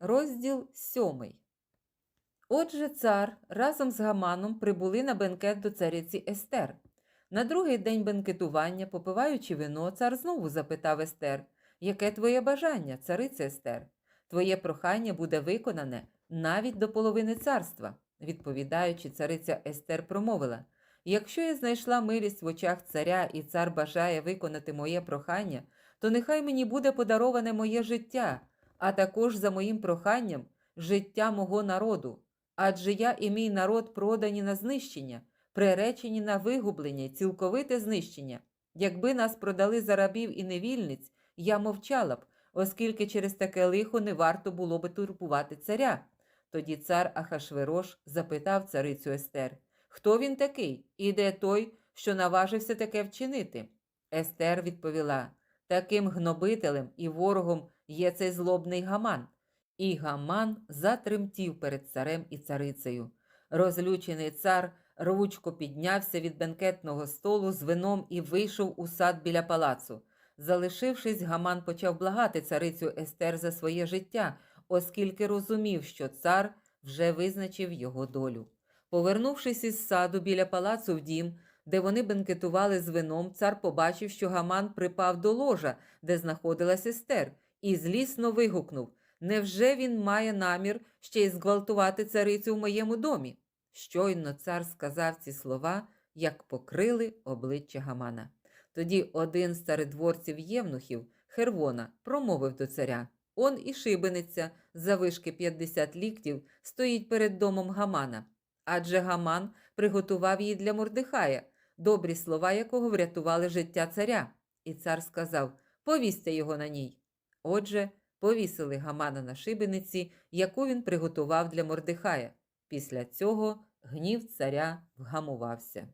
Розділ сьомий. Отже, цар разом з Гаманом прибули на бенкет до цариці Естер. На другий день бенкетування, попиваючи вино, цар знову запитав Естер, яке твоє бажання, царице Естер? Твоє прохання буде виконане навіть до половини царства. Відповідаючи, цариця Естер промовила: Якщо я знайшла милість в очах царя і цар бажає виконати моє прохання, то нехай мені буде подароване моє життя, а також за моїм проханням життя мого народу. Адже я і мій народ продані на знищення, приречені на вигублення, цілковите знищення. Якби нас продали за рабів і невільниць, я мовчала б, оскільки через таке лихо не варто було би турбувати царя. Тоді цар Ахашверош запитав царицю Естер, хто він такий і де той, що наважився таке вчинити. Естер відповіла: таким гнобителем і ворогом є цей злобний гаман. І Гаман затремтів перед царем і царицею. Розлючений цар рвучко піднявся від бенкетного столу з вином і вийшов у сад біля палацу. Залишившись, Гаман почав благати царицю Естер за своє життя, оскільки розумів, що цар вже визначив його долю. Повернувшись із саду біля палацу в дім, де вони бенкетували з вином, цар побачив, що Гаман припав до ложа, де знаходилась Естер, і злісно вигукнув Невже він має намір ще й зґвалтувати царицю в моєму домі? Щойно цар сказав ці слова, як покрили обличчя Гамана. Тоді один з царедворців євнухів, Хервона, промовив до царя Он і шибениця, завишки 50 ліктів, стоїть перед домом Гамана. Адже Гаман приготував її для Мордихая, добрі слова якого врятували життя царя. І цар сказав Повісьте його на ній. Отже, повісили Гамана на шибениці, яку він приготував для Мордихая. Після цього гнів царя вгамувався.